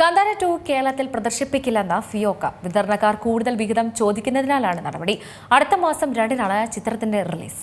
Kantara to കേരളത്തിൽ പ്രദർശിപ്പിക്കില്ലെന്ന ഫിയോക്ക. വിതരണക്കാർ കൂടുതൽ വിഹിതം ചോദിക്കുന്നതിനാലാണ് നടപടി. അടുത്ത മാസം രണ്ടിനാണ് ചിത്രത്തിന്റെ റിലീസ്.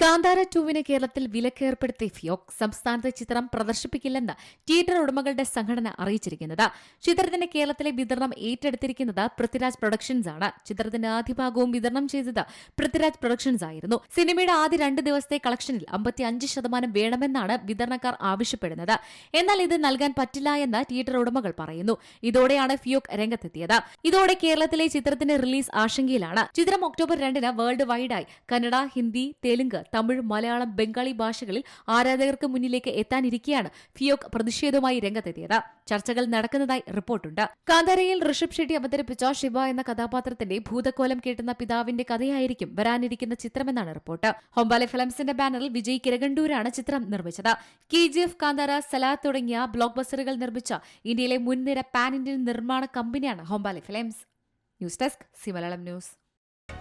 കാന്താര ടൂവിന് കേരളത്തിൽ വിലക്കേർപ്പെടുത്തിയ ഫിയോക് സംസ്ഥാനത്ത് ചിത്രം പ്രദർശിപ്പിക്കില്ലെന്ന് തിയേറ്റർ ഉടമകളുടെ സംഘടന അറിയിച്ചിരിക്കുന്നത്. ചിത്രത്തിന്റെ കേരളത്തിലെ വിതരണം ഏറ്റെടുത്തിരിക്കുന്നത് പൃഥ്വിരാജ് പ്രൊഡക്ഷൻസ് ആണ്. ചിത്രത്തിന്റെ ആദ്യ ഭാഗവും വിതരണം ചെയ്തത് പൃഥ്വിരാജ് പ്രൊഡക്ഷൻസ് ആയിരുന്നു. സിനിമയുടെ ആദ്യ രണ്ട് ദിവസത്തെ കളക്ഷനിൽ അമ്പത്തി അഞ്ച് ശതമാനം വേണമെന്നാണ് വിതരണക്കാർ ആവശ്യപ്പെടുന്നത്. എന്നാൽ ഇത് നൽകാൻ പറ്റില്ല എന്ന് തിയേറ്റർ ഉടമകൾ പറയുന്നു. ഇതോടെയാണ് ഫിയോക് രംഗത്തെത്തിയത്. ഇതോടെ കേരളത്തിലെ ചിത്രത്തിന്റെ റിലീസ് ആശങ്കയിലാണ്. ചിത്രം ഒക്ടോബർ രണ്ടിന് വേൾഡ് വൈഡായി. കന്നഡ ഹിന്ദി തെലുങ്ക് തമിഴ് മലയാളം ബംഗാളി ഭാഷകളിൽ ആരാധകർക്ക് മുന്നിലേക്ക് എത്താനിരിക്കെയാണ് ഫിയോക് പ്രതിഷേധവുമായി രംഗത്തെത്തിയത്. ചർച്ചകൾ നടക്കുന്നതായി റിപ്പോർട്ടുണ്ട്. കാന്താരയിൽ ഋഷഭ് ഷെട്ടി അവതരിപ്പിച്ച ശിവ എന്ന കഥാപാത്രത്തിന്റെ ഭൂതക്കോലം കേട്ടുന്ന പിതാവിന്റെ കഥയായിരിക്കും വരാനിരിക്കുന്ന ചിത്രമെന്നാണ് റിപ്പോർട്ട്. ഹൊമ്പാലെ ഫിലിംസിന്റെ ബാനറിൽ വിജയ് കിരകണ്ടൂരാണ് ചിത്രം നിർമ്മിച്ചത്. K G F Kantara Salaar തുടങ്ങിയ ബ്ലോക്ക് ബസ്റ്ററുകൾ നിർമ്മിച്ച ഇന്ത്യയിലെ മുൻനിര പാൻ ഇന്ത്യൻ നിർമ്മാണ കമ്പനിയാണ് Hombale films. News desk Zee Malayalam news.